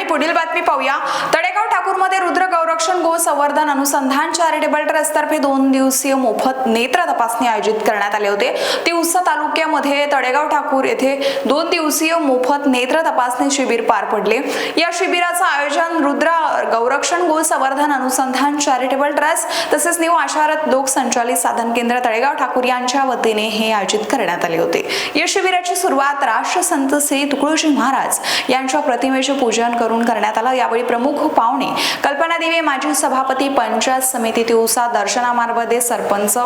आणि पुढील बातमी पाहूया. तडेगाव ठाकूरमध्ये रुद्र गौरक्षण गो संवर्धन अनुसंधान चॅरिटेबल ट्रस्टतर्फे दोन दिवसीय मोफत नेत्र तपासणी आयोजित करण्यात आले होते. तिवसा तालुक्यामध्ये तडेगाव ठाकूर येथे दोन दिवसीय मोफत नेत्र तपासणी शिबिर पार पडले. या शिबिराचं आयोजन रुद्र गौरक्षण गो संवर्धन अनुसंधान चॅरिटेबल ट्रस्ट तसेच न्यू आशारत लोक संचालित साधन केंद्र तळेगाव ठाकूर यांच्या वतीने हे आयोजित करण्यात आले होते. या शिबिराची सुरुवात राष्ट्रसंत श्री तुकडोजी महाराज यांच्या प्रतिमेचे पूजन करून करून करण्यात आला. यावेळी प्रमुख पाहुणे कल्पना दिवे माजी सभापती पंचायत समिती तिवसा दर्शना मार्बदे सरपंच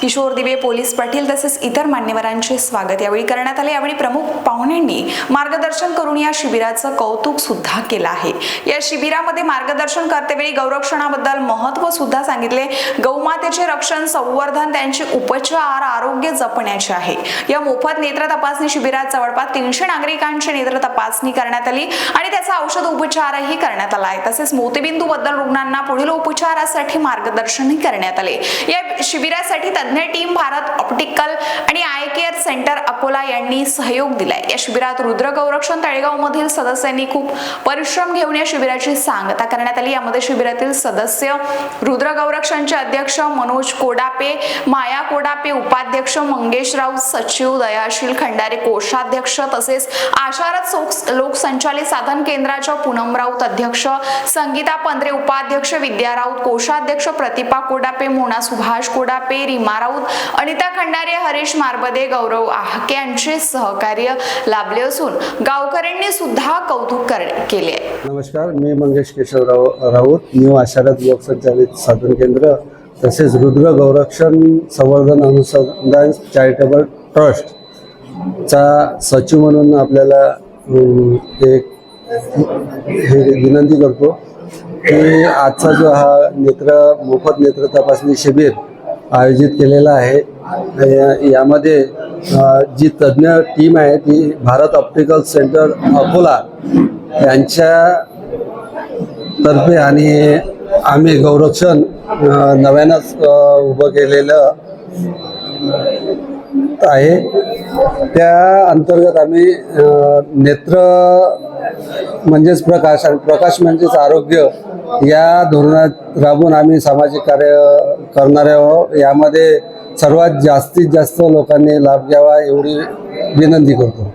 किशोर दिवे पोलीस पाटील तसेच इतर मान्यवरांचे स्वागत यावेळी करण्यात आले. यावेळी प्रमुख पाहुण्यांनी मार्गदर्शन करून या शिबिराचं कौतुक सुद्धा केलं आहे. या शिबिरामध्ये मार्गदर्शन करतेवेळी गौरक्षणाबद्दल महत्त्व सुद्धा सांगितले. गौमातेचे रक्षण संवर्धन त्यांचे उपचार आरोग्य जपण्याचे आहे. या मोफत नेत्र तपासणी शिबिरात जवळपास तीनशे नागरिकांची नेत्र तपासणी करण्यात आली आणि त्याचा औषध उपचारही करण्यात आला आहे. तसेच मोतीबिंदू बद्दल रुग्णांना पुढील उपचारासाठी मार्गदर्शनही करण्यात आले. या शिबिरासाठी तज्ज्ञ टीम भारत ऑप्टिकल आणि आय केअर सेंटर अकोला यांनी सहयोग दिलाय. या शिबिरात रुद्र गौरक्षण तळेगाव मधील सदस्यांनी खूप परिश्रम घेऊन या शिबिराची सांगता करण्यात आली. यामध्ये शिबिरातील सदस्य रुद्र गौरक्षणचे अध्यक्ष मनोज कोडापे माया कोडापे उपाध्यक्ष मंगेश सचिव दयाशील खंडारे कोषाध्यक्ष तसेच आशारथ लोकसंचालित साधन केंद्र केंद्राच्या पूनम राऊत अध्यक्ष संगीता पंधरे उपाध्यक्ष विद्या राऊत कोषाध्यक्ष प्रतिभा कोडापे मोना सुभाष कोडापे रीमा राऊत अनिता खंडारे हरीश मारबदे गौरव आहके यांचे सहकार्य लाभले असून गावकऱ्यांनी सुद्धा कौतुक केले नमस्कार मी मंगेश केशवराव राऊत. न्यू आशारथ लोकसंचालित साधन केंद्र तसेच रुद्र गौरक्षण संवर्धन अनुसंधान चॅरिटेबल ट्रस्ट चा सचिव म्हणून आपल्याला एक हे विनंती करतो की आजचा जो हा नेत्र मोफत नेत्र तपासणी शिबिर आयोजित केलेला आहे. या- यामध्ये जी तज्ज्ञ टीम आहे ती भारत ऑप्टिकल सेंटर अकोला यांच्या तर्फे आणि आम्ही गौरक्षण नव्यानंच उभं केलेलं आहे. त्या अंतर्गत आम्ही नेत्र म्हणजेच प्रकाश आणि प्रकाश म्हणजेच आरोग्य या धोरणात राबून आम्ही सामाजिक कार्य करणारे आहोत. यामध्ये सर्वात जास्तीत जास्त लोकांनी लाभ घ्यावा एवढी विनंती करतो.